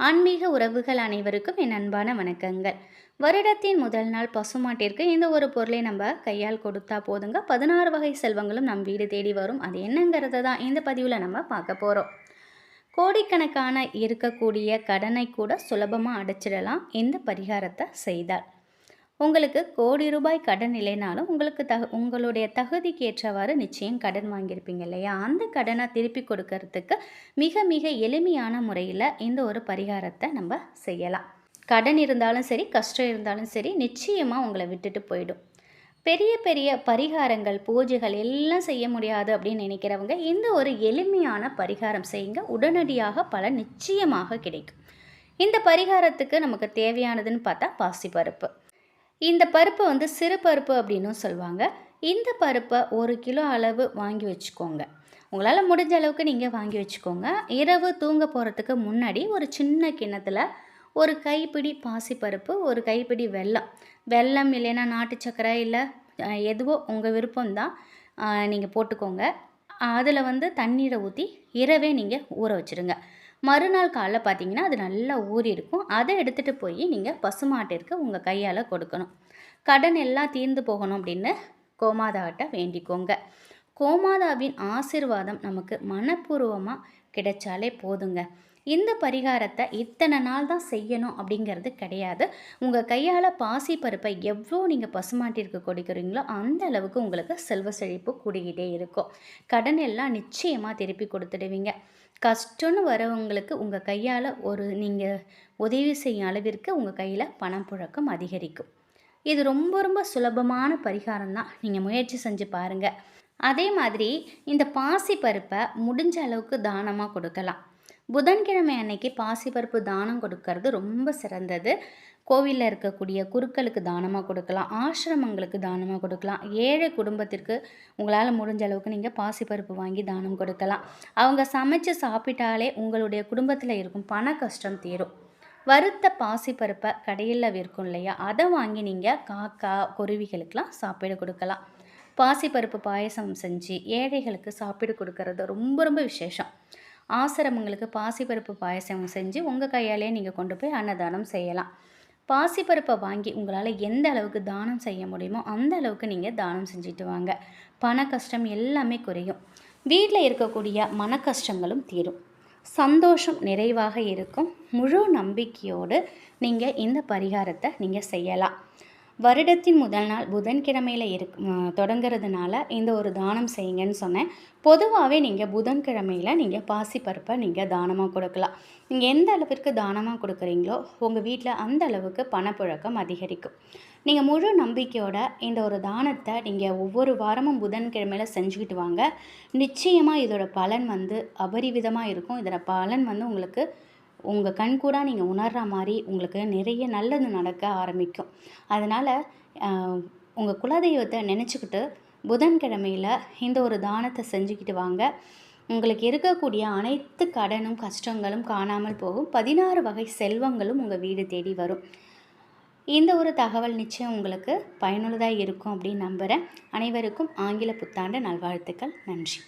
ஆன்மீக உறவுகள் அனைவருக்கும் என் அன்பான வணக்கங்கள். வருடத்தின் முதல் நாள் பசுமாட்டிற்கு இந்த ஒரு பொருளை நம்ம கையால் கொடுத்தா போதுங்க. பதினாறு வகை செல்வங்களும் நம் வீடு தேடி வரும். அது என்னங்கிறத தான் இந்த பதிவில் நம்ம பார்க்க போகிறோம் கோடிக்கணக்கான இருக்கக்கூடிய கடனை கூட சுலபமாக அடைச்சிடலாம். இந்த பரிகாரத்தை செய்தால். உங்களுக்கு கோடி ரூபாய் கடன் இல்லைனாலும் உங்களுக்கு தகு உங்களுடைய தகுதிக்கு ஏற்றவாறு நிச்சயம் கடன் வாங்கியிருப்பீங்க இல்லையா? அந்த கடனை திருப்பி கொடுக்கறதுக்கு மிக மிக எளிமையான முறையில் இந்த ஒரு பரிகாரத்தை நம்ம செய்யலாம். கடன் இருந்தாலும் சரி கஷ்டம் இருந்தாலும் சரி நிச்சயமாக உங்களை விட்டுட்டு போயிடும். பெரிய பெரிய பரிகாரங்கள் பூஜைகள் எல்லாம் செய்ய முடியாது அப்படின்னு நினைக்கிறவங்க இந்த ஒரு எளிமையான பரிகாரம் செய்யுங்க. உடனடியாக பலன் நிச்சயமாக கிடைக்கும். இந்த பரிகாரத்துக்கு நமக்கு தேவையானதுன்னு பார்த்தா பாசிப்பருப்பு. இந்த பருப்பை வந்து சிறு பருப்பு அப்படின்னும் சொல்லுவாங்க. இந்த பருப்பை ஒரு கிலோ அளவு வாங்கி வச்சுக்கோங்க. உங்களால் முடிஞ்ச அளவுக்கு நீங்கள் வாங்கி வச்சுக்கோங்க. இரவு தூங்க போகிறதுக்கு முன்னாடி ஒரு சின்ன கிண்ணத்தில் ஒரு கைப்பிடி பாசிப்பருப்பு ஒரு கைப்பிடி வெல்லம். வெல்லம் இல்லைன்னா நாட்டு சக்கரை இல்லை எதுவோ உங்கள் விருப்பம்தான் நீங்கள் போட்டுக்கோங்க. அதில் வந்து தண்ணீரை ஊற்றி இரவே நீங்கள் ஊற வச்சுருங்க. மறுநாள் காலைல பார்த்தீங்கன்னா அது நல்லா ஊறி இருக்கும். அதை எடுத்துகிட்டு போய் நீங்கள் பசுமாட்டிற்கு உங்கள் கையால் கொடுக்கணும். கடன் எல்லாம் தீர்ந்து போகணும் அப்படின்னு கோமாதாட்ட வேண்டிக்கோங்க. கோமாதாவின் ஆசிர்வாதம் நமக்கு மனப்பூர்வமாக கிடைச்சாலே போதுங்க. இந்த பரிகாரத்தை இத்தனை நாள் தான் செய்யணும் அப்படிங்கிறது கிடையாது. உங்கள் கையால் பாசி பருப்பை எவ்வளோ நீங்கள் பசுமாட்டிற்கு கொடுக்குறீங்களோ அந்த அளவுக்கு உங்களுக்கு செல்வ செழிப்பு கூடிக்கிட்டே இருக்கும். கடன் எல்லாம் நிச்சயமாக திருப்பி கொடுத்துடுவீங்க. கஷ்டம்னு வரவங்களுக்கு உங்கள் கையால் ஒரு நீங்கள் உதவி செய்யும் அளவிற்கு உங்கள் கையில் பணம் புழக்கம் அதிகரிக்கும். இது ரொம்ப ரொம்ப சுலபமான பரிகாரம் தான் நீங்கள் முயற்சி செஞ்சு பாருங்கள் அதே மாதிரி இந்த பாசி பருப்பை முடிஞ்ச அளவுக்கு தானமாக கொடுக்கலாம். புதன்கிழமை அன்னைக்கு பாசிப்பருப்பு தானம் கொடுக்கறது ரொம்ப சிறந்தது. கோவிலில் இருக்கக்கூடிய குருக்களுக்கு தானமாக கொடுக்கலாம் ஆசிரமங்களுக்கு தானமாக கொடுக்கலாம். ஏழை குடும்பத்திற்கு உங்களால் முடிஞ்ச அளவுக்கு நீங்கள் பாசிப்பருப்பு வாங்கி தானம் கொடுக்கலாம். அவங்க சமைச்சு சாப்பிட்டாலே உங்களுடைய குடும்பத்தில் இருக்கும் பண கஷ்டம் தீரும். வறுத்த பாசிப்பருப்பை கடையில் விற்கும் இல்லையா? அதை வாங்கி நீங்கள் காக்கா குருவிகளுக்கெலாம் சாப்பிட கொடுக்கலாம். பாசிப்பருப்பு பாயசம் செஞ்சு ஏழைகளுக்கு சாப்பிட கொடுக்கறது ரொம்ப ரொம்ப விசேஷம். ஆசிரமங்களுக்கு பாசிப்பருப்பு பாயசம் செஞ்சு உங்கள் கையாலே நீங்கள் கொண்டு போய் அன்னதானம் செய்யலாம். பாசிப்பருப்பை வாங்கி உங்களால் எந்த அளவுக்கு தானம் செய்ய முடியுமோ அந்த அளவுக்கு நீங்கள் தானம் செஞ்சுட்டு வாங்க. பண கஷ்டம் எல்லாமே குறையும். வீட்டில் இருக்கக்கூடிய மன கஷ்டங்களும் தீரும். சந்தோஷம் நிறைவாக இருக்கும். முழு நம்பிக்கையோடு நீங்கள் இந்த பரிகாரத்தை நீங்கள் செய்யலாம். வருடத்தின் முதல் நாள் புதன்கிழமையில் இரு தொடங்குறதுனால இந்த ஒரு தானம் செய்யுங்கன்னு சொன்னேன். பொதுவாகவே நீங்கள் புதன்கிழமையில் நீங்கள் பாசிப்பருப்பை நீங்கள் தானமாக கொடுக்கலாம். நீங்கள் எந்த அளவிற்கு தானமாக கொடுக்குறீங்களோ உங்கள் வீட்டில் அந்த அளவுக்கு பணப்புழக்கம் அதிகரிக்கும். நீங்கள் முழு நம்பிக்கையோட இந்த ஒரு தானத்தை நீங்கள் ஒவ்வொரு வாரமும் புதன்கிழமையில் செஞ்சுக்கிட்டு வாங்க. நிச்சயமாக இதோட பலன் வந்து அபரிவிதமாக இருக்கும். இதோட பலன் வந்து உங்களுக்கு உங்கள் கண்கூடாக நீங்கள் உணர்கிற மாதிரி உங்களுக்கு நிறைய நல்லது நடக்க ஆரம்பிக்கும். அதனால் உங்கள் குலதெய்வத்தை நினச்சிக்கிட்டு புதன்கிழமையில் இந்த ஒரு தானத்தை செஞ்சுக்கிட்டு வாங்க. உங்களுக்கு இருக்கக்கூடிய அனைத்து கடனும் கஷ்டங்களும் காணாமல் போகும். பதினாறு வகை செல்வங்களும் உங்கள் வீடு தேடி வரும். இந்த ஒரு தகவல் நிச்சயம் உங்களுக்கு பயனுள்ளதாக இருக்கும் அப்படின்னு நம்புகிறேன் அனைவருக்கும் ஆங்கில புத்தாண்டு நல்வாழ்த்துக்கள். நன்றி.